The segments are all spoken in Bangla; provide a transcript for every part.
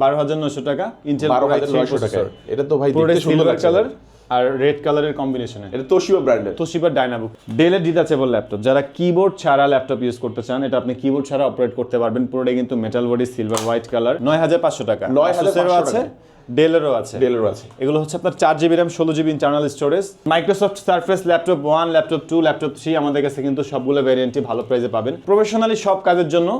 বারো হাজার নশো টাকা ইন্টেল বারো হাজার নশো টাকা এটা তো ভাই সিলভার কালার আর রেড কালারের কম্বিনেশনে এটা তোশিবা ব্র্যান্ডের তোশিবা ডাইনাবুক ডেলের ডিটাচেবল ল্যাপটপ যারা কিবোর্ড ছাড়া ল্যাপটপ ইউজ করতে চান এটা আপনি কিবোর্ড ছাড়া অপারেট করতে পারবেন। পুরোটাই কিন্তু metal body silver white colour নয় হাজার পাঁচশো টাকা। নয় হাজার আছে। ডেলেরও আছে। ডেলের আছে। এগুলো হচ্ছে আপনার চার জিবি র্যাম ষোলো GB internal storage Microsoft Surface laptop one laptop two laptop three আমাদের কাছে কিন্তু সবগুলো ভ্যারিয়েন্টই ভালো প্রাইসে পাবেন। প্রফেশনালি সব কাজের জন্য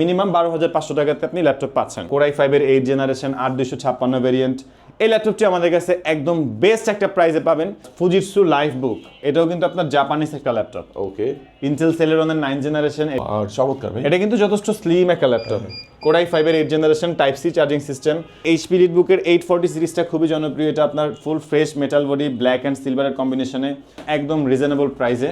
মিনিমাম বারো হাজার পাঁচশো টাকাতে আপনি ল্যাপটপ পাচ্ছেন। কোরাই ফাইভের এইট জেনারেশন আট দুশো ছাপ্পান্ন ভ্যারিয়েন্ট এই ল্যাপটপটি আমাদের কাছে একদম বেস্ট একটা প্রাইসে পাবেন। ফুজিটসু লাইফ বুক এটাও কিন্তু আপনার জাপানিজ একটা ল্যাপটপ ওকে ইন্টেল সেলেরনের নাইন জেনারেশন চমৎকার এটা কিন্তু যথেষ্ট স্লিম একটা ল্যাপটপ কোরাই ফাইভের eight generation type C charging system HP বুকের এইট ফোর্টি সিরিজটা খুবই জনপ্রিয়। এটা আপনার full fresh metal body black and সিলভারের কম্বিনেশনে একদম রিজনেবল প্রাইসে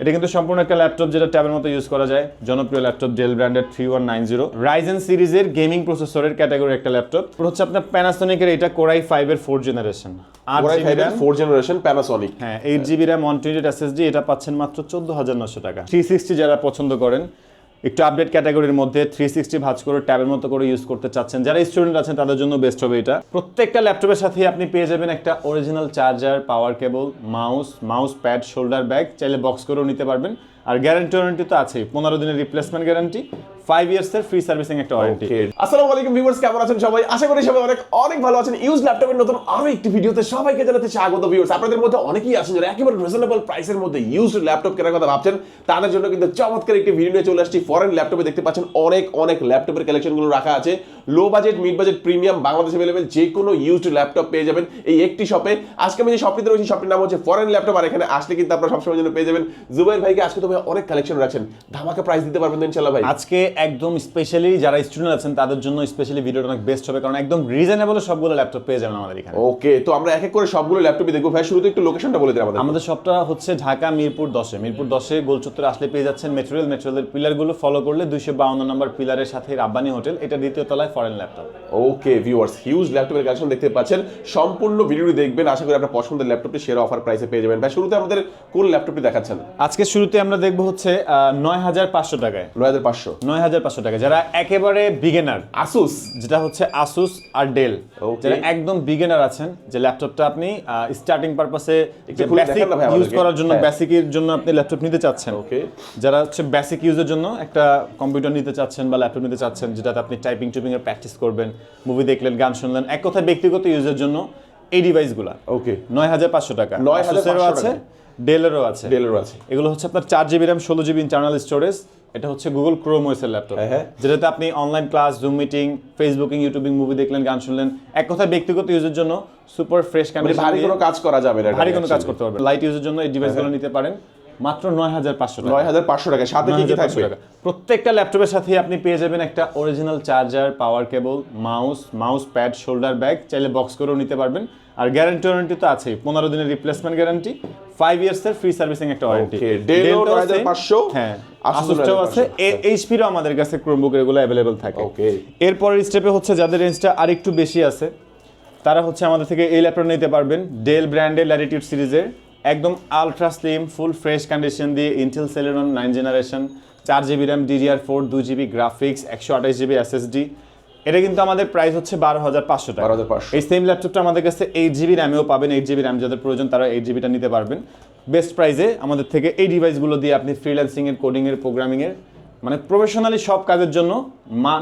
এটা কিন্তু সম্পূর্ণ একটা ল্যাপটপ যেটা ট্যাবের মতো ইউজ করা যায়। জনপ্রিয় ল্যাপটপ ডেল ব্র্যান্ডের three one nine zero Ryzen সিরিজের গেমিং প্রসেসরের ক্যাটাগরি একটা ল্যাপটপ হচ্ছে আপনার প্যানাসোনিকের এটা কোরাই ফাইভের ফোর জেনারেশন ফোর প্যানাসনিক হ্যাঁ eight GB RAM one twenty SSD এটা পাচ্ছেন মাত্র চোদ্দ হাজার নশো টাকা। থ্রি সিক্সটি যারা পছন্দ করেন একটু আপডেট ক্যাটাগরির মধ্যে থ্রি সিক্সটি ভাজ করে ট্যাবের মতো করে ইউজ করতে চাচ্ছেন। যারা স্টুডেন্ট আছেন, তাদের জন্য বেস্ট হবে এটা। প্রত্যেকটা ল্যাপটপের সাথে আপনি পেয়ে যাবেন একটা original charger power cable mouse mouse pad shoulder bag চাইলে বক্স করেও নিতে পারবেন। আর গ্যারান্টি ওয়ারেন্টি তো আছেই। পনেরো দিনের রিপ্লেসমেন্ট গ্যারান্টি ফাইভ ইয়ার্সের ফ্রি সার্ভিসিং একটা ওয়ারেন্টি আসসালামু আলাইকুম ভিউয়ার্স কেমন আছেন সবাই? আশা করি সবাই অনেক অনেক ভালো আছেন। ইউজ ল্যাপটপের নতুন আরও একটি ভিডিওতে সবাইকে জানাতে স্বাগত ভিউয়ার্স আপনাদের মধ্যে অনেকেই আছেন যারা একেবারে রিজনেবল প্রাইসের মধ্যে ইউজড ল্যাপটপ কেনার কথা ভাবছেন। তাদের জন্য কিন্তু চমৎকার একটি ভিডিও নিয়ে চলে আসছি। ফরেন ল্যাপটপে দেখতে পাচ্ছেন অনেক অনেক ল্যাপটপের কালেকশনগুলো রাখা আছে। Low budget mid budget premium Bangladesh available যে কোনো ইউজড ল্যাপটপ পেয়ে যাবেন এই একটি শপে আজকে আমি যে শপটিতে রয়েছি শপটির নাম হচ্ছে ফরেন ল্যাপটপ আর এখানে আসলে কিন্তু আপনারা সবসময় জন্য পেয়ে যাবেন। জুবাইর ভাইকে আজকে তো ভাই অনেক কালেকশন রাখছেন। ধামাকা প্রাইস দিতে পারবেন তো ইনশাল্লাহ ভাই। আজকে একদম স্পেশালি যারা স্টুডেন্ট আছেন তাদের জন্য স্পেশালি ভিডিওটা অনেক বেস্ট হবে কারণ একদম রিজনেবল সবগুলো ল্যাপটপ পেয়ে যাবেন আমাদের এখানে। ওকে তো আমরা এক এক করে সবগুলো ল্যাপটপই দেখব। ভাই শুরুতে একটু লোকেশনটা বলে দিন আমাদের। আমাদের শপটা হচ্ছে ঢাকা মিরপুর দশে মিরপুর দশে গোলচত্বরে আসলে পেয়ে যাচ্ছেন মেটেরিয়াল মেটেরিয়ালের পিলারগুলো ফলো করলে দুইশো বাউন্ন নম্বর পিলারের সাথে রাব্বানি হোটেল এটা দ্বিতীয় তলায় foreign laptop okay viewers huge ল্যাপটপের কালেকশন দেখতে পাচ্ছেন। সম্পূর্ণ ভিডিওটি দেখবেন। আশা করি আপনার পছন্দের ল্যাপটপটি সেরা অফার প্রাইসে পেয়ে যাবেন। ভাই শুরুতে আমাদের কোন ল্যাপটপটি দেখাচ্ছেন? আজকে শুরুতে আমরা দেখব হচ্ছে নয় হাজার পাঁচশো টাকায়। নয় হাজার পাঁচশো। নয় হাজার পাঁচশো টাকা। যারা একেবারে বিগিনার আসুস যেটা হচ্ছে আসুস আর ডেল যারা একদম বিগিনার আছেন যে ল্যাপটপটা আপনি স্টার্টিং পারপাসে ইউজ করার জন্য হ্যাঁ। বেসিকের জন্য আপনি ল্যাপটপ নিতে চাচ্ছেন। ওকে যারা হচ্ছে বেসিক ইউজের জন্য একটা কম্পিউটার নিতে চাচ্ছেন বা ল্যাপটপ নিতে চাচ্ছেন যেটাতে আপনি টাইপিং টুপিং এর প্র্যাকটিস করবেন মুভি দেখলেন গান শুনলেন এক কথায় ব্যক্তিগত ইউজের জন্য এই ডিভাইসগুলো ওকে নয় হাজার পাঁচশো টাকা। 9,500 Asusেরও আছে। ডেলেরও আছে। ডেলেরও আছে। এগুলো হচ্ছে আপনার চার জিবি র্যাম ষোলো জিবি ইন্টারনাল স্টোরেজ এটা হচ্ছে গুগল ক্রোম ওয়েসের ল্যাপটপ হ্যাঁ, হ্যাঁ। যেটাতে আপনি online class Zoom meeting Facebooking YouTubing movie দেখলেন গান শুনলেন। এক কথায় ব্যক্তিগত ইউজের জন্য সুপার ফ্রেশ মানে ভারী কোনো কাজ করা যাবে না ভারী কোনো কাজ করতে পারবেন। লাইট ইউজের জন্য এই ডিভাইসগুলো নিতে পারেন। মাত্র নয় হাজার পাঁচশো নয় হাজার পাঁচশো টাকা। সাথে কি কি 9,500 থাকবে? টাকা। প্রত্যেকটা ল্যাপটপের সাথে আপনি পেয়ে যাবেন একটা original charger power cable mouse mouse pad shoulder bag চাইলে বক্স করেও নিতে পারবেন। আর গ্যারান্টি ওয়ারেন্টি তো আছেই। পনেরো দিনের রিপ্লেসমেন্ট গ্যারান্টি ফাইভ ইয়ার্স এর ফ্রি সার্ভিসিং একটা ওয়ারেন্টি 9500, হ্যাঁ আসুসটাও আছে। 9500 এইচপিরও আমাদের কাছে ক্রোমবুক এগুলো অ্যাভেলেবল থাকে. এরপরের স্টেপে হচ্ছে যাদের রেঞ্জটা আরেকটু বেশি আছে তারা হচ্ছে আমাদের থেকে এই ল্যাপটপ নিতে পারবেন। ডেল ব্র্যান্ডের ল্যাটিটিউড সিরিজের একদম ultra slim full fresh condition দিয়ে ইন্টেল সেলেরন নাইন জেনারেশন চার জিবি র্যাম ডিডিআর ফোর দুই জিবি গ্রাফিক্স একশো আঠাশ জিবি এসএসডি এটা কিন্তু আমাদের প্রাইস হচ্ছে বারো হাজার পাঁচশো টাকা। 12,500 এই সেম ল্যাপটপটা আমাদের কাছে এইট জিবি র্যামেও পাবেন। এইট জিবি র্যাম যাদের প্রয়োজন তারা এইট জিবিটা নিতে পারবেন। বেস্ট প্রাইসে আমাদের থেকে এই ডিভাইসগুলো দিয়ে আপনি ফ্রিল্যান্সিংয়ের কোডিংয়ের প্রোগ্রামিংয়ের মানে প্রফেশনালি সব কাজের জন্য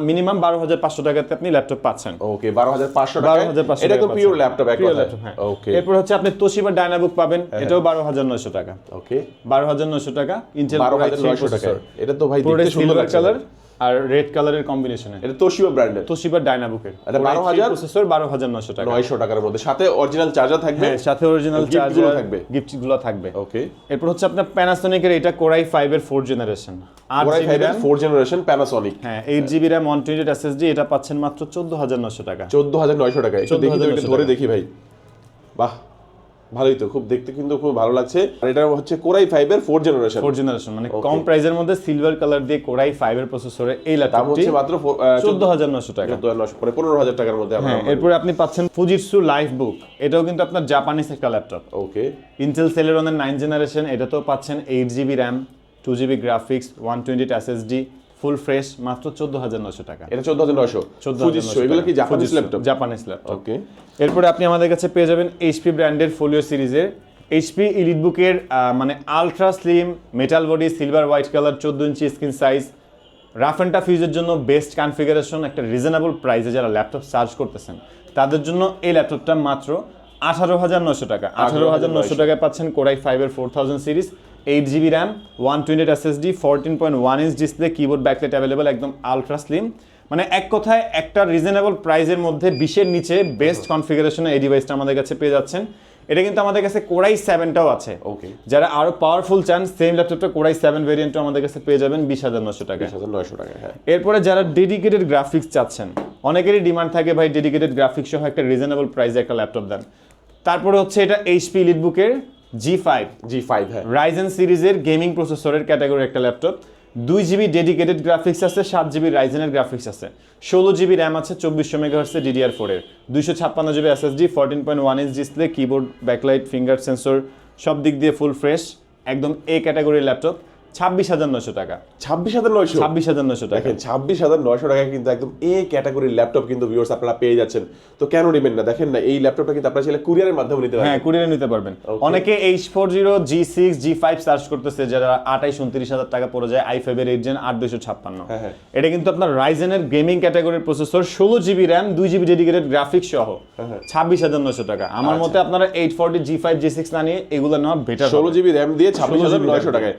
মিনিমাম বারো হাজার পাঁচশো টাকাতে আপনি ল্যাপটপ পাচ্ছেন। ওকে বারো হাজার পাঁচশো বারো হাজার পাঁচশো এটা তো পিওর ল্যাপটপ হ্যাঁ। ওকে এরপর হচ্ছে আপনি তোশিবা ডায়নাবুক পাবেন। এটাও বারো হাজার নয়শো টাকা। ওকে বারো হাজার নয়শো টাকা। ইন্টেল বারো হাজার নয়শো টাকা এটা তো ভাই সুন্দর কালার আর রেড কালারের কম্বিনেশনে এটা তোশিবা ব্র্যান্ডের তোশিবা ডায়নাবুকের এটা 12,000 প্রসেসর বারো হাজার নয়শো টাকা। নয়শো টাকার মধ্যে। সাথে অরিজিনাল চার্জার থাকবে? হ্যাঁ সাথে অরিজিনালগুলো চার্জার থাকবে। গিফটগুলো থাকবে। ওকে এরপর হচ্ছে আপনার প্যানাসোনিকের এটা কোরাই এর ফোর জেনারেশন কোরাই ফাইভের র্যাম ফোর জেনারেশন প্যানাসনিক হ্যাঁ eight GB RAM one twenty SSD এটা পাচ্ছেন মাত্র চোদ্দ হাজার নশো টাকা। চোদ্দ হাজার নয়শো টাকা একটু দেখি ধরে দেখি ভাই। বাহ। ভালোই তো খুব দেখতে কিন্তু খুব ভালো লাগছে। আর এটা হচ্ছে কোরাই ফাইভের ফোর জেনারেশন ফোর জেনারেশন মানে কম প্রাইসের মধ্যে সিলভার কালার দিয়ে কোরাই ফাইভ এর প্রসেসরে এই দাম হচ্ছে মাত্র চোদ্দ হাজার নশো টাকা। চোদ্দ হাজার পরে পনেরো হাজার টাকার মধ্যে আমরা হ্যাঁ এরপরে আপনি পাচ্ছেন ফুজিটসু লাইফ বুক এটাও কিন্তু আপনার জাপানিজ একটা ল্যাপটপ ওকে ইন্টেল সেলেরনের নাইন জেনারেশন এটা তো পাচ্ছেন eight GB RAM two GB graphics one twenty SSD full fresh মাত্র চোদ্দ হাজার নশো টাকা। এটা চোদ্দ হাজার ফুজিশো এগুলো কি Japanese laptop Japanese laptop okay এরপরে আপনি আমাদের কাছে পেয়ে যাবেন এইচপি ব্র্যান্ডের ফোলিও সিরিজের এইচপি ইলিট বুকের মানে ultra slim metal body silver white colour চোদ্দ ইঞ্চি screen size rough and tough ইউজের জন্য বেস্ট কনফিগারেশন একটা রিজনেবল প্রাইসে যারা ল্যাপটপ সার্চ করতেছেন তাদের জন্য এই ল্যাপটপটা মাত্র আঠারো হাজার নশো টাকা। আঠারো হাজার নশো টাকায় পাচ্ছেন কোরাই ফাইভের four thousand series eight GB RAM one twenty SSD fourteen point one inch display keyboard backlight available একদম আলট্রা স্লিম মানে এক কথায় একটা রিজনেবল প্রাইসের মধ্যে বিশের নিচে বেস্ট কনফিগারেশনে এই ডিভাইসটা আমাদের কাছে পেয়ে যাচ্ছেন। এটা কিন্তু আমাদের কাছে কোরাই সেভেনটাও আছে। ওকে যারা আরও পাওয়ারফুল চান সেম ল্যাপটপটা কোরাই সেভেন ভেরিয়েন্টও আমাদের কাছে পেয়ে যাবেন বিশ হাজার নশো টাকা বিশ হাজার নয়শো টাকা হ্যাঁ। এরপরে যারা ডেডিকেটেড গ্রাফিক্স চাচ্ছেন অনেকেরই ডিমান্ড থাকে ভাই ডেডিকেটেড গ্রাফিক্স সহ একটা রিজনেবল প্রাইসে একটা ল্যাপটপ দেন। তারপরে হচ্ছে এটা এইচপি লিটবুকের জি ফাইভ জি ফাইভ হ্যাঁ। রাইজেন সিরিজের গেমিং প্রসেসরের ক্যাটাগরি একটা ল্যাপটপ দুই জিবি ডেডিকেটেড গ্রাফিক্স আছে সাত জিবি রাইজেনের গ্রাফিক্স আছে। ষোলো জিবি র্যাম আছে চব্বিশশো মেগাহার্সে ডিডিআর ফোরের দুইশো ছাপ্পান্ন GB SSD fourteen point one inch display keyboard backlight finger sensor সব দিক দিয়ে ফুল ফ্রেশ একদম এ ক্যাটাগরির ল্যাপটপ ছাব্বিশ হাজার নশো টাকা। ছাব্বিশ হাজার নয়শো? ছাব্বিশ হাজার নশো টাকা। দেখেন ছাব্বিশ হাজার নয়শো টাকা কিন্তু একদম এ ক্যাটাগরির ল্যাপটপ কিন্তু ভিউয়ার্স আপনারা পেয়ে যাচ্ছেন। তো কেন নেবেন না? দেখেন না এই ল্যাপটপটা কিন্তু আপনারা চাইলে কুরিয়ারের মাধ্যমে নিতে হ্যাঁ কুরিয়ারে নিতে পারবেন। অনেকে H four zero G six G five search করতেছে যারা আঠাইশ উনত্রিশ হাজার টাকা পড়ে যায় আই ফাইভের এইট জেন আট দুশো ছাপ্পান্ন। হ্যাঁ, হ্যাঁ। এটা কিন্তু আপনার রাইজেনের গেমিং ক্যাটাগরির প্রসেসর ষোলো জিবি র্যাম দুই জিবি ডেডিকেটেড গ্রাফিক্স সহ। হ্যাঁ। ছাব্বিশ হাজার নয়শো টাকা। আমার মতে আপনারা eight forty G five G six না নিয়ে এগুলো নেওয়া বেটার ষোলো জিবি র্যাম দিয়ে ছাব্বিশ হাজার নয়শো টাকায়।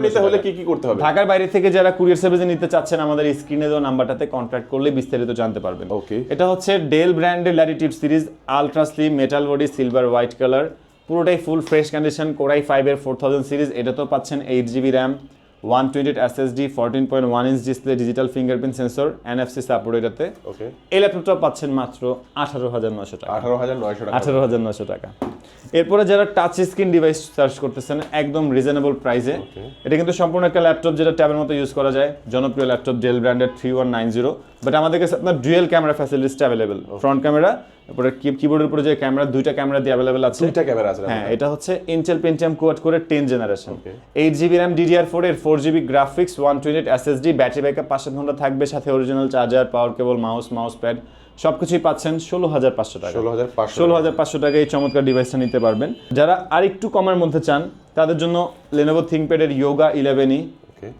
দিয়ে। 26 কুরিয়ারে হাজার নিতে হলে কি কি করতে হবে? ঢাকার বাইরে থেকে যারা কুরিয়ার সার্ভিসে নিতে চাচ্ছেন আমাদের স্ক্রিনে দেওয়া নাম্বারটাতে কন্ট্যাক্ট করলে বিস্তারিত জানতে পারবেন। Okay. এটা হচ্ছে ডেল ব্র্যান্ডের Latitude series ultra slim metal body silver white colour পুরোটাই full fresh condition Core i ফাইভের ফোর থাউজেন্ড সিরিজ এটা তো পাচ্ছেন eight GB RAM one twenty SSD fourteen point one inch display digital fingerprint sensor NFC support এটাতে। ওকে এই ল্যাপটপটা পাচ্ছেন মাত্র আঠারো হাজার নশো টাকা। আঠারো হাজার নয়শো টাকা। আঠারো হাজার নশো টাকা। এরপরে যারা টাচ স্ক্রিন ডিভাইস সার্চ করতেছেন একদম রিজনেবল প্রাইসে এটা কিন্তু সম্পূর্ণ একটা ল্যাপটপ যেটা ট্যাবের মতো ইউজ করা যায়। জনপ্রিয় ল্যাপটপ ডেল ব্র্যান্ডের three one nine zero but আমাদের কাছে আপনার ডুয়েল ক্যামেরা ফ্যাসিলিটিসটা অ্যাভেলেবেল ফ্রন্ট ক্যামেরা তারপরে কিবোর্ডের উপরে যে ক্যামেরা দুইটা ক্যামেরা দিয়ে অ্যাভেলেবেল আছে। দুইটা ক্যামেরা আছে। হ্যাঁ এটা হচ্ছে Intel Pentium quad core ten generation eight GB RAM DDR four এর four GB graphics one twenty SSD battery backup পাঁচ সাত ঘণ্টা থাকবে সাথে original charger power cable mouse mouse pad সবকিছুই পাচ্ছেন ষোলো হাজার পাঁচশো টাকা। ষোলো হাজার পাঁচশো ষোলো হাজার পাঁচশো টাকা এই চমৎকার ডিভাইসটা নিতে পারবেন। যারা আরেকটু কমের মধ্যে চান তাদের জন্য লেনোভো থিঙ্কপ্যাডের ইয়োগা ইলেভেনই.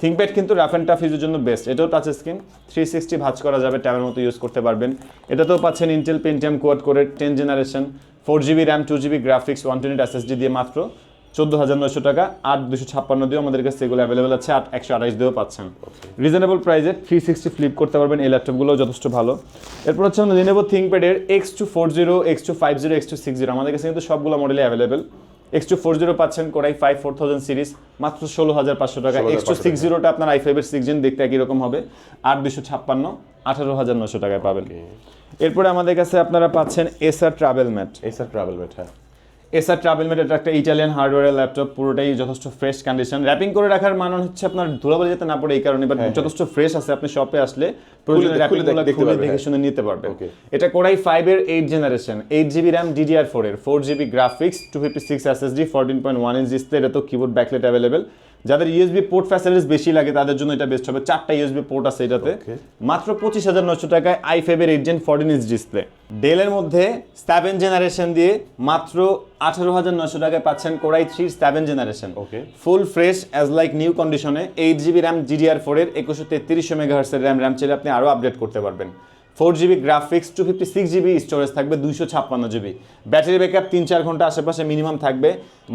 থিঙ্কপ্যাড কিন্তু রাফ অ্যান্ড টাফ ইউজের জন্য বেস্ট এটাও টাচ স্ক্রিন থ্রি সিক্সটি ভাজ করা যাবে ট্যাবের মতো ইউজ করতে পারবেন। এটাতেও পাচ্ছেন Intel Pentium quad core ten generation four GB RAM two GB graphics one twenty SSD দিয়ে মাত্র চোদ্দ হাজার নয়শো টাকা আট দুশো ছাপ্পান্ন দিয়েও আমাদের কাছে এগুলো অ্যাভেলেবেল আছে আট একশো আঠাইশ দিয়েও পাচ্ছেন। রিজনেবল প্রাইসে থ্রি সিক্সটি ফ্লিপ করতে পারবেন এই ল্যাপটপগুলো যথেষ্ট ভালো। এরপর হচ্ছে আমাদের Lenovo থিঙ্কপ্যাডের X two four zero X two five zero X two six zero আমাদের কাছে কিন্তু সবগুলো মডেলে available X two four zero পাচ্ছেন Core i five four thousand series মাত্র ষোলো হাজার পাঁচশো টাকা। এক্স টু সিক্স জিরোটা আপনার আই ফাইভের সিক্স জেন দেখতে একই রকম হবে। আট দুশো ছাপ্পান্ন আঠারো হাজার নশো টাকায় পাবেন। এরপরে আমাদের কাছে আপনারা পাচ্ছেন এসআর ট্রাভেল ম্যাট এই স্যার ট্রাভেল মেট হ্যাঁ। এসআর ট্রাভেল মেট এটা একটা ইটালিয়ান হার্ডওয়্যারের ল্যাপটপ পুরোটাই যথেষ্ট ফ্রেশ কন্ডিশন র্যাপিং করে রাখার মান হচ্ছে আপনার ধুলাবালি যেতে না পড়ে এই কারণে বাট যথেষ্ট ফ্রেশ আছে আপনি শপে আসলে প্রয়োজনে খুলে র্যাপিং দেখ- দেখতে খুলে দেখে হ্যাঁ। শুনে নিতে পারবেন. এটা কোরাই ফাইভ এর eight generation eight GB RAM DDR four এর four GB graphics two fifty six S S SSD fourteen point one inch display এটা তো কিবোর্ড ব্যাকলেট অ্যাভেলেবেল যাদের ইউএসবি পোর্ট ফ্যাসিলিটিস বেশি লাগে তাদের জন্য এটা বেস্ট হবে। চারটা ইউএসবি পোর্ট আছে এটাতে। মাত্র পঁচিশ হাজার নশো টাকায় আই ফাইভের eight gen fourteen inch display ডেলের মধ্যে সেভেন জেনারেশন দিয়ে মাত্র আঠারো হাজার নশো টাকায় পাচ্ছেন Core i three seven generation Okay. Full fresh as like new কন্ডিশনে এইট জিবি র্যাম জিডিআর ফোরের একুশো তেত্রিশশো মেগাহার্সের র্যাম র্যাম চাইলে আপনি আরও আপডেট করতে পারবেন। Four GB graphics two fifty six GB storage থাকবে দুইশো ছাপ্পান্ন জিবি। ব্যাটারি ব্যাকআপ তিন চার ঘণ্টা আশেপাশে মিনিমাম থাকবে।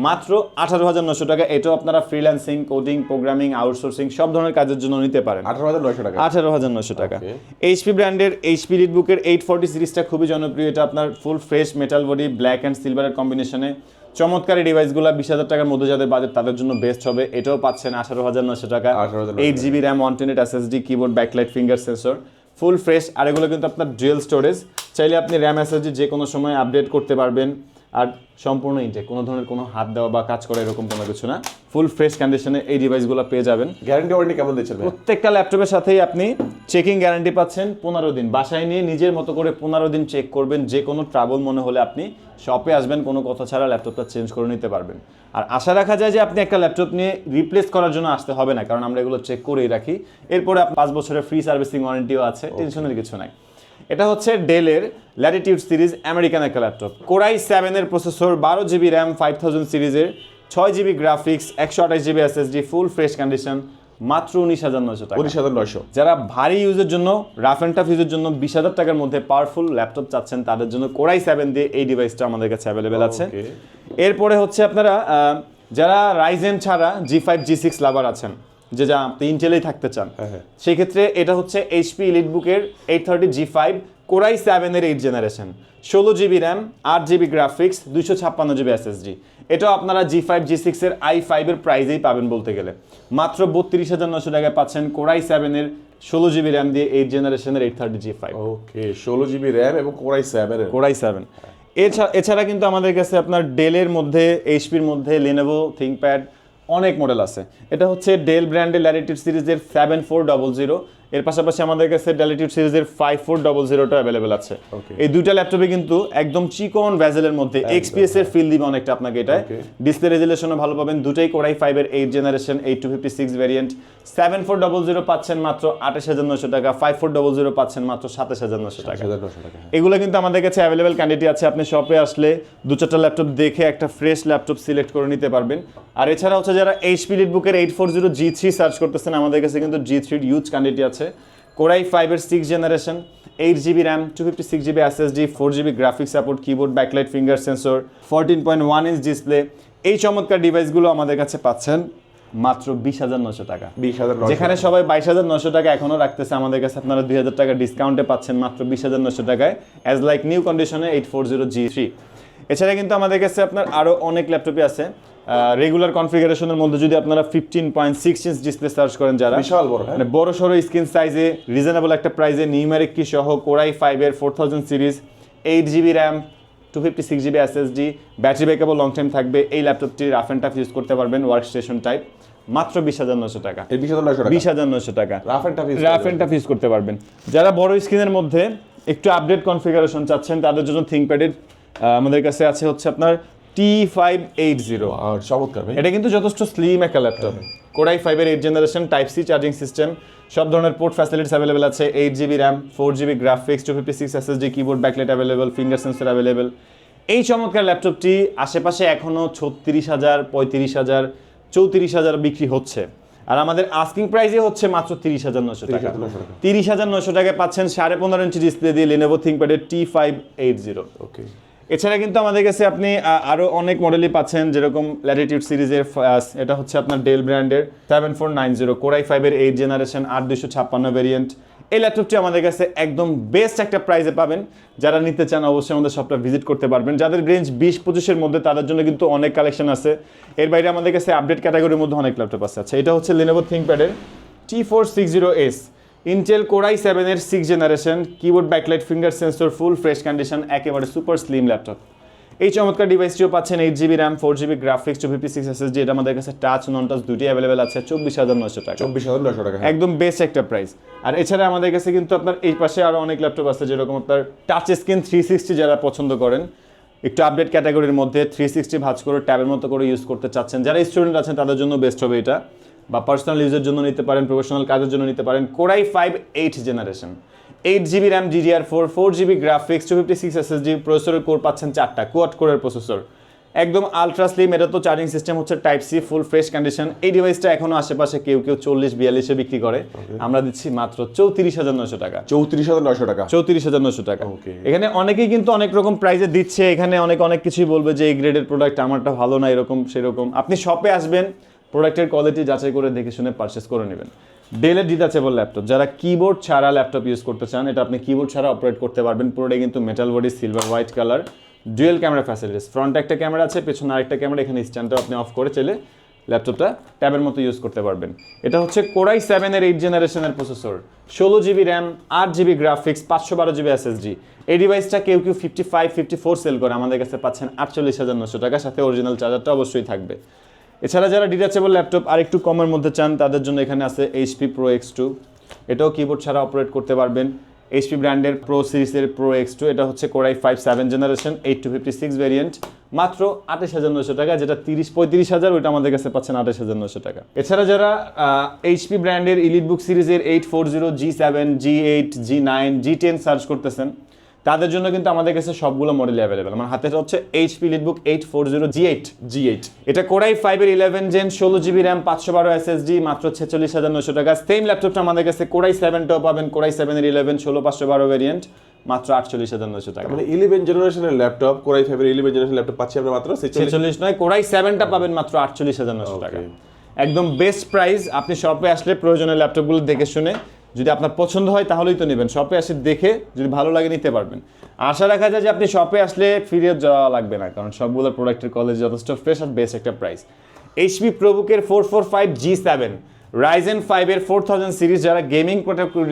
মাত্র আঠারো হাজার নশো টাকা। এটাও আপনারা ফ্রিল্যান্সিং কোডিং প্রোগ্রামিং আউটসোর্সিং সব ধরনের কাজের জন্য নিতে পারেন। আঠারো হাজার নয়শো টাকা। আঠারো হাজার নশো টাকা. এইচপি ব্র্যান্ডের এইচপি লিটবুকের এইট ফোর্টি সিরিজটা খুবই জনপ্রিয়। এটা আপনার full fresh metal body black and সিলভারের কম্বিনেশনে চমৎকার এই ডিভাইসগুলো বিশ হাজার টাকার মধ্যে যাদের বাজেট তাদের জন্য বেস্ট হবে। এটাও পাচ্ছেন আঠারো হাজার নশো টাকা। 18,900 eight GB RAM one twenty SSD keyboard backlight finger sensor full fresh, আর এগুলো কিন্তু আপনার ডুয়েল স্টোরেজ। চাইলে আপনি র্যাম এসএসডি যে কোনো সময় আপডেট করতে পারবেন। আর সম্পূর্ণ ইনটেক কোনো ধরনের কোনো হাত দেওয়া বা কাজ করা এরকম কোনো কিছু না। ফুল ফ্রেশ কন্ডিশনে এই ডিভাইসগুলো পেয়ে যাবেন। গ্যারান্টি ওয়ারেন্টি কেমন দিচ্ছেন প্রত্যেকটা ল্যাপটপের সাথেই আপনি চেকিং গ্যারান্টি পাচ্ছেন পনেরো দিন। বাসায় নিয়ে নিজের মতো করে পনেরো দিন চেক করবেন যে কোনো ট্রাবল মনে হলে আপনি শপে আসবেন কোনো কথা ছাড়া ল্যাপটপটা চেঞ্জ করে নিতে পারবেন। আর আশা রাখা যায় যে আপনি একটা ল্যাপটপ নিয়ে রিপ্লেস করার জন্য আসতে হবে না কারণ আমরা এগুলো চেক করেই রাখি। এরপরে পাঁচ বছরের ফ্রি সার্ভিসিং ওয়ারেন্টিও আছে টেনশনের কিছু নাই। এটা হচ্ছে ডেলের ল্যাটিটিউড সিরিজ আমেরিকান একটা ল্যাপটপ। কোরাই সেভেনের প্রসেসর বারো জিবি র্যাম ফাইভ থাউজেন্ড সিরিজের ছয় জিবি গ্রাফিক্স একশো আঠাশ GB SSD full fresh condition মাত্র উনিশ হাজার নয়শো টাকা। উনিশ হাজার নয়শো। যারা ভারী ইউজের জন্য রাফ অ্যান্ড টাফ ইউজের জন্য বিশ হাজার টাকার মধ্যে পাওয়ারফুল ল্যাপটপ চাচ্ছেন তাদের জন্য কোরাই সেভেন দিয়ে এই ডিভাইসটা আমাদের কাছে অ্যাভেলেবেল আছে। এরপরে হচ্ছে আপনারা যারা রাইজেন ছাড়া G five G six lover আছেন যে যা আপনি ইন্টেলেই থাকতে চান। হ্যাঁ, হ্যাঁ। সেক্ষেত্রে এটা হচ্ছে HP ইলিটবুকের eight thirty G five Core i সেভেনের এইট জেনারেশন ষোলো জিবি র্যাম আট জিবি গ্রাফিক্স দুশো ছাপ্পান্ন জিবি এসএসডি এটাও আপনারা জি ফাইভ জি সিক্সের আই ফাইভের প্রাইজেই পাবেন বলতে গেলে। মাত্র বত্রিশ হাজার নশো টাকায় পাচ্ছেন কোরাই সেভেনের ষোলো জিবি র্যাম দিয়ে এইট জেনারেশনের eight thirty G five okay ষোলো জিবি র্যাম এবং Core i seven Core i seven এছাড়া এছাড়া কিন্তু আমাদের কাছে আপনার ডেলের মধ্যে এইচপির মধ্যে লেনোভো থিঙ্কপ্যাড অনেক মডেল আছে। এটা হচ্ছে ডেল ব্র্যান্ডের ল্যারিটির সিরিজের সেভেন ফোর ডবল জিরো এর পাশাপাশি আমাদের কাছে ল্যাটিটিউড সিরিজের ফাইভ ফোর ডবল জিরোটা অ্যাভেলেবেল আছে। এই দুইটা ল্যাপটপে কিন্তু একদম চিকন ভ্যাজেলের মধ্যে এক্সপিএস এর ফিল দিবে অনেকটা আপনাকে এটা ডিসপ্লে রেজুলেশনও ভালো পাবেন। দুটাই কোরাই ফাইভের eight generation eight two fifty six variant seven four double zero পাচ্ছেন মাত্র আঠাশ হাজার নশো টাকা। ফাইভ ফোর ডবল জিরো পাচ্ছেন মাত্র সাতাশ হাজার নশো টাকা। হ্যাঁ। এগুলো কিন্তু আমাদের কাছে অ্যাভেলেবেল ক্যান্ডিডেট আছে। আপনি শপে আসলে দু চারটা ল্যাপটপ দেখে একটা ফ্রেশ ল্যাপটপ সিলেক্ট করে নিতে পারবেন। আর এছাড়া হচ্ছে যারা HP লিটবুকের eight four zero G three search করতেছেন আমাদের কাছে কিন্তু জি থ্রির ইউজ ক্যান্ডিডেট আছে। কোরাই ফাইভের six generation eight GB RAM two fifty six GB SSD four GB graphics support keyboard backlight finger sensor fourteen point one inch display এই চমৎকার ডিভাইসগুলো আমাদের কাছে পাচ্ছেন মাত্র বিশ হাজার নশো টাকা। বিশ হাজার যেখানে সবাই বাইশ হাজার নশো টাকা এখনও রাখতেছে আমাদের কাছে আপনারা দুই হাজার টাকা ডিসকাউন্টে পাচ্ছেন মাত্র বিশ হাজার নশো টাকায় অ্যাজ লাইক নিউ কন্ডিশনে eight four zero G three এছাড়া কিন্তু আমাদের কাছে আপনার আরও অনেক ল্যাপটপই আছে। রেগুলার কনফিগারেশনের মধ্যে যদি আপনারা fifteen point six inch display search করেন যারা বিশাল বড় হ্যাঁ। মানে বড় সড়ো স্ক্রিন সাইজে রিজনেবল একটা প্রাইসে নিউমেরিক কি সহ কোরাই ফাইভের four thousand series eight GB RAM two fifty six GB SSD battery ব্যাকআপও long time থাকবে এই ল্যাপটপটি রাফ অ্যান্ড টাফ ইউজ করতে পারবেন ওয়ার্ক স্টেশন টাইপ মাত্র বিশ হাজার নশো টাকা। এই বিশ হাজার নশো টাকা। বিশ হাজার নশো টাকা। Rough and tough rough and tough use করতে পারবেন। যারা বড় স্ক্রিনের মধ্যে একটু আপডেট কনফিগারেশন চাচ্ছেন তাদের জন্য থিঙ্কপ্যাডের আমাদের কাছে আছে হচ্ছে আপনার টি ফাইভ এইট জিরো চমৎকার এটা কিন্তু যথেষ্ট স্লিম একটা ল্যাপটপ কোরাই ফাইভের eight generation type C charging system সব ধরনের পোর্ট ফ্যাসিলিটিস অ্যাভেলেবেল আছে eight GB RAM four GB graphics two fifty six SSD keyboard backlight available finger sensor available এই চমৎকার ল্যাপটপটি আশেপাশে এখনও ছত্রিশ হাজার পঁয়ত্রিশ হাজার চৌত্রিশ হাজার বিক্রি হচ্ছে। আর আমাদের আস্কিং প্রাইসে হচ্ছে মাত্র তিরিশ হাজার নশো টাকা। 30,900 টাকা। তিরিশ হাজার নশো টাকায় পাচ্ছেন সাড়ে পনেরো ইঞ্চি ডিসপ্লে দিয়ে Lenovo থিঙ্কপ্যাডের T five eight zero okay এছাড়া কিন্তু আমাদের কাছে আপনি আরও অনেক মডেলই পাচ্ছেন, যেরকম ল্যাটিটিউড সিরিজের এটা হচ্ছে আপনার ডেল ব্র্যান্ডের seven four nine zero Core i ফাইভের এইট জেনারেশন আট দুশো ছাপ্পান্ন ভেরিয়েন্ট এই ল্যাপটপটি আমাদের কাছে একদম বেস্ট একটা প্রাইসে পাবেন। যারা নিতে চান, অবশ্যই আমাদের শপটা ভিজিট করতে পারবেন। যাদের রেঞ্জ বিশ পঁচিশের মধ্যে, তাদের জন্য কিন্তু অনেক কালেকশন আছে। এর বাইরে আমাদের কাছে আপডেট ক্যাটাগরির মধ্যে অনেক ল্যাপটপ আছে। আচ্ছা এটা হচ্ছে Lenovo থিঙ্কপ্যাডের T four six zero S Intel core i সেভেনের six generation keyboard backlight finger sensor full fresh condition একেবারে সুপার স্লিম ল্যাপটপ এই চমৎকার ডিভাইসটিও পাচ্ছেন eight GB RAM four GB graphics two fifty six SSD এটা আমাদের কাছে টাচ নন টাচ দুটি অ্যাভেলেবেল আছে চব্বিশ হাজার নশো টাকা। চব্বিশ হাজার নশো টাকা। একদম বেস্ট একটা প্রাইস আর এছাড়া আমাদের কাছে কিন্তু আপনার এই পাশে আরও অনেক ল্যাপটপ আছে যেরকম আপনার টাচ স্ক্রিন থ্রি সিক্সটি যারা পছন্দ করেন একটু আপডেট ক্যাটাগরির মধ্যে থ্রি সিক্সটি ভাঁজ করে ট্যাবের মতো করে ইউজ করতে চাচ্ছেন। যারা স্টুডেন্ট আছেন তাদের জন্য বেস্ট হবে এটা। বা পার্সোনাল ইউজের জন্য নিতে পারেন প্রফেশনাল কাজের জন্য নিতে পারেন core i five eight generation eight GB RAM DDR four four GB graphics two fifty six SSD প্রসেসরের কোর পাচ্ছেন চারটা কোয়াড কোরের প্রসেসর একদম আলট্রা স্লিম এটা তো চার্জিং সিস্টেম হচ্ছে type C full fresh condition এই ডিভাইসটা এখনও আশেপাশে কেউ কেউ চল্লিশ বিয়াল্লিশে বিক্রি করে। আমরা দিচ্ছি মাত্র চৌত্রিশ হাজার নয়শো টাকা। চৌত্রিশ হাজার নয়শো টাকা? চৌত্রিশ হাজার নয়শো টাকা. এখানে অনেকেই কিন্তু অনেক রকম প্রাইজে দিচ্ছে এখানে অনেক অনেক কিছুই বলবে যে এই গ্রেডের প্রোডাক্ট আমারটা ভালো না এরকম সেরকম। আপনি শপে আসবেন প্রোডাক্টের কোয়ালিটি যাচাই করে দেখে শুনে পারচেস করে নেবেন। ডেলের ডিটাচেবল ল্যাপটপ যারা কিবোর্ড ছাড়া ল্যাপটপ ইউজ করতে চান, এটা আপনি কিবোর্ড ছাড়া অপারেট করতে পারবেন। পুরোটাই কিন্তু metal body silver white colour dual camera facilities front একটা ক্যামেরা আছে, পেছনে আরেকটা ক্যামেরা এখানে স্ট্যান্ডটা আপনি অফ করে চলে ল্যাপটপটা ট্যাবের মতো ইউজ করতে পারবেন। এটা হচ্ছে কোরাই সেভেনের এইট জেনারেশনের প্রসেসর ষোলো জিবি র্যাম আট জিবি গ্রাফিক্স পাঁচশো বারো জিবি এসএসডি এই ডিভাইসটা কেউ কেউ fifty five fifty four sell করে। আমাদের কাছে পাচ্ছেন আটচল্লিশ হাজার নশো টাকা। সাথে অরিজিনাল চার্জারটা অবশ্যই থাকবে। এছাড়া যারা ডিটাচেবল ল্যাপটপ আর একটু কমের মধ্যে চান, তাদের জন্য এখানে আছে এইচপি প্রো এক্স টু এটাও কিবোর্ড ছাড়া অপারেট করতে পারবেন। এইচপি ব্র্যান্ডের প্রো সিরিজের প্রো এক্স টু এটা হচ্ছে core i five seven generation eight two fifty six variant মাত্র আঠাশ হাজার নশো টাকা, যেটা তিরিশ, পঁয়ত্রিশ হাজার, ওইটা আমাদের কাছে পাচ্ছেন আঠাশ হাজার নশো টাকা। এছাড়া যারা এইচপি ব্র্যান্ডের ইলিট বুক সিরিজের eight four zero G seven G eight G nine G ten search করতেছেন তাদের জন্য কিন্তু আমাদের কাছে সবগুলো মডেল অ্যাভেলেবেল আমার হাতে হচ্ছে HP elitebook eight four zero G eight G eight এটা কোরাই ফাইভের ইলেভেন জেন ষোলো জিবি র্যাম পাঁচশো বারো এসএসডি মাত্র ছেচল্লিশ হাজার নশো টাকা। সেম ল্যাপটপটা আমাদের কাছে কোরাই সেভেনটাও পাবেন। কোরাই সেভেনের ইলেভেন ষোলো পাঁচশো বারো ভেরিয়েন্ট মাত্র আটচল্লিশ হাজার নশো টাকা। মানে ইলেভেন জেনারেশনের ল্যাপটপ কোরাই ফাইভের ইলেভেন জেনারেশন ল্যাপটপ পাচ্ছি আমরা মাত্র ছেচল্লিশ নয় কোরাই সেভেনটা পাবেন মাত্র আটচল্লিশ হাজার নশো টাকা। একদম বেস্ট প্রাইস আপনি শপে আসলে প্রয়োজনীয় ল্যাপটপগুলো দেখে শুনে যদি আপনার পছন্দ হয় তাহলেই তো নেবেন। শপে এসে দেখে যদি ভালো লাগে নিতে পারবেন। আশা রাখা যায় যে আপনি শপে আসলে ফিরে যাওয়া লাগবে না কারণ সবগুলো প্রোডাক্টের কলেজ যথেষ্ট ফ্রেশ আর বেস্ট একটা price HP প্রবুকের four four five G seven Ryzen ফাইভের ফোর থাউজেন্ড সিরিজ যারা গেমিং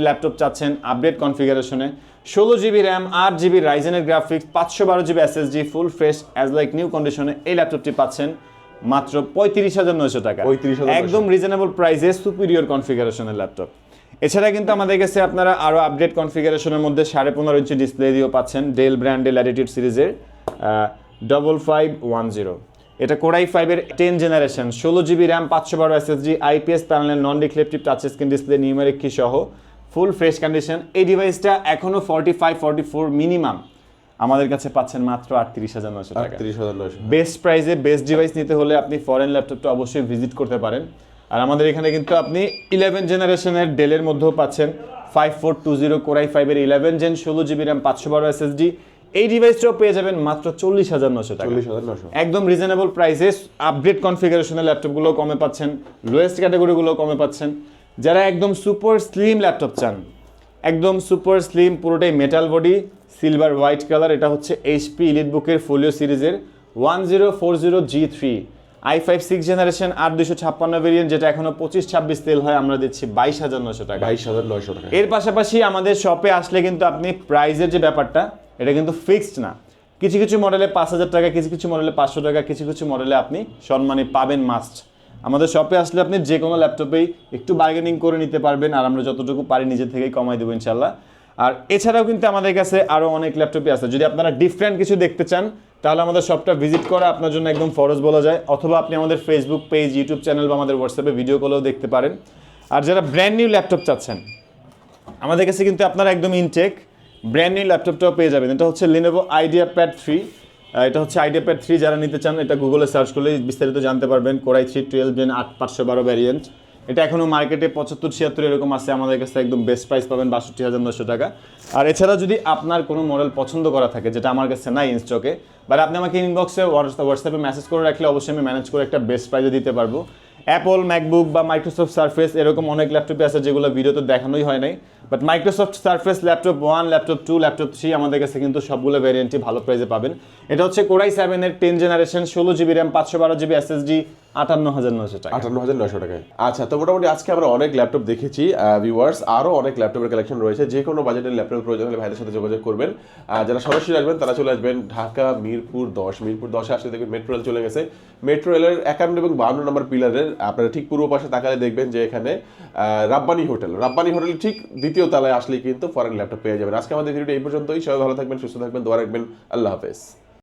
ল্যাপটপ চাচ্ছেন আপডেট কনফিগারেশনে ষোলো জিবি র্যাম আট জিবি রাইজেনের গ্রাফিক্স পাঁচশো বারো GB SSD full fresh as like new কন্ডিশনে এই ল্যাপটপটি পাচ্ছেন মাত্র পঁয়ত্রিশ হাজার নয়শো টাকা। 35,900 একদম রিজনেবল প্রাইসে সুপিরিয়র কনফিগারেশনের ল্যাপটপ এছাড়া কিন্তু আমাদের কাছে আপনারা আরও আপডেট কনফিগারেশনের মধ্যে সাড়ে পনেরো ইঞ্চি ডিসপ্লে দিয়েও পাচ্ছেন ডেল ব্র্যান্ডের ল্যাটিটিউড সিরিজের ডবল ফাইভ ওয়ান জিরো এটা কোরাই ফাইভের টেন জেনারেশন ষোলো জিবি র্যাম পাঁচশো বারো এসএসজি আইপিএস প্যানেলের non ডিক্লেপটিভ touch screen display numeric key সহ। ফুল ফ্রেশ কন্ডিশন এই ডিভাইসটা এখনও forty five forty four minimum আমাদের কাছে পাচ্ছেন মাত্র আটত্রিশ হাজার নশো টাকা। আটত্রিশ হাজার নয়শো। বেস্ট প্রাইসে বেস্ট ডিভাইস নিতে হলে আপনি ফরেন ল্যাপটপটা অবশ্যই ভিজিট করতে পারেন। আর আমাদের এখানে কিন্তু আপনি ইলেভেন জেনারেশনের ডেলের মধ্যেও পাচ্ছেন five four two zero core i ফাইভের ইলেভেন জেন ষোলো জিবি র্যাম পাঁচশো বারো এসএসডি এই ডিভাইসটাও পেয়ে যাবেন মাত্র চল্লিশ হাজার নশো টাকা। একদম রিজনেবল প্রাইসে আপগ্রেড কনফিগারেশনের ল্যাপটপগুলো কমে পাচ্ছেন লোয়েস্ট ক্যাটাগরিগুলো কমে পাচ্ছেন। যারা একদম সুপার স্লিম ল্যাপটপ চান একদম সুপার স্লিম পুরোটাই metal body silver white colour এটা হচ্ছে এইচপি ইলিট বুকের ফোলিও সিরিজের one zero four zero G three I five six generation আট দুশো ছাপ্পান্ন ভেরিয়েন্ট যেটা এখনও পঁচিশ ছাব্বিশ তেল হয় আমরা দিচ্ছি বাইশ হাজার নশো টাকা। বাইশ হাজার নয়শো টাকা। এর পাশাপাশি আমাদের শপে আসলে কিন্তু আপনি প্রাইজের যে ব্যাপারটা এটা কিন্তু ফিক্সড না। কিছু কিছু মডেলে পাঁচ হাজার টাকা কিছু কিছু মডেলে পাঁচশো টাকা কিছু কিছু মডেলে আপনি সম্মানী পাবেন মাস্ট আমাদের শপে আসলে আপনি যে কোনো ল্যাপটপেই একটু বার্গেনিং করে নিতে পারবেন আর আমরা যতটুকু পারি নিজে থেকেই কমাই দেবো ইনশাল্লাহ আর এছাড়াও কিন্তু আমাদের কাছে আরও অনেক ল্যাপটপই আছে। যদি আপনারা ডিফারেন্ট কিছু দেখতে চান, তাহলে আমাদের শপটা ভিজিট করা আপনার জন্য একদম ফরজ বলা যায়। অথবা আপনি আমাদের ফেসবুক পেজ ইউটিউব চ্যানেল বা আমাদের হোয়াটসঅ্যাপে ভিডিও কলেও দেখতে পারেন। আর যারা ব্র্যান্ড নিউ ল্যাপটপ চাচ্ছেন, আমাদের কাছে কিন্তু আপনারা একদম ইনটেক ব্র্যান্ড নিউ ল্যাপটপটাও পেয়ে যাবেন। এটা হচ্ছে লিনোভো আইডিয়া প্যাড থ্রি এটা হচ্ছে আইডিয়া প্যাড থ্রি যারা নিতে চান, এটা গুগলে সার্চ করলে বিস্তারিত জানতে পারবেন। কোরাই থ্রি টুয়েলভ জেন আট পাঁচশো বারো ভ্যারিয়েন্ট এটা এখনও মার্কেটে পঁচাত্তর, ছিয়াত্তর এরকম আছে। আমাদের কাছে একদম বেস্ট প্রাইস পাবেন বাষট্টি হাজার নশো টাকা। আর এছাড়া যদি আপনার কোনো মডেল পছন্দ করা থাকে, যেটা আমার কাছে নাই ইনস্টকে বাট আপনি আমাকে ইনবক্সে হোয়াটসঅ্যাপে মেসেজ করে রাখলে অবশ্যই আমি ম্যানেজ করে একটা বেস্ট প্রাইসে দিতে পারব। অ্যাপল ম্যাকবুক বা মাইক্রোসফট সার্ফেস এরকম অনেক ল্যাপটপে আছে যেগুলো ভিডিওতে দেখানোই হয় নাই। But Microsoft Surface laptop one laptop two laptop three আমাদের কাছে কিন্তু সবগুলো ভ্যারিয়েন্টই ভালো প্রাইসে পাবেন। এটা হচ্ছে কোরাই সেভেনের টেন জেনারেশন ষোলো জিবি র্যাম পাঁচশো বারো জিবি এসএসডি আটান্ন হাজার নশো টাকা। আটান্ন হাজার নয়শো টাকায়। আচ্ছা তো মোটামুটি আজকে আমরা অনেক ল্যাপটপ দেখেছি ভিউয়ার্স আরও অনেক ল্যাপটপের কালেকশন রয়েছে। যে কোনো বাজেটের ল্যাপটপের প্রয়োজন হলে ভাইদের সাথে যোগাযোগ করবেন। যারা সরাসরি আসবেন, তারা চলে আসবেন ঢাকা, মিরপুর দশ, মিরপুর দশে আসলে দেখবেন মেট্রো রেল চলে গেছে। মেট্রো রেলের একান্ন এবং বান্ন নম্বর পিলারের আপনারা ঠিক পূর্ব পাশে তাকালে দেখবেন যে এখানে রাব্বানি হোটেল। রাব্বানি হোটেল ঠিক দ্বিতীয় তলায় আসলে কিন্তু ফরেন ল্যাপটপ পেয়ে যাবেন। আজকে আমাদের ভিডিওটা এই পর্যন্তই। সবাই ভালো থাকবেন, সুস্থ থাকবেন, দোয়া রাখবেন। আল্লাহ হাফেজ।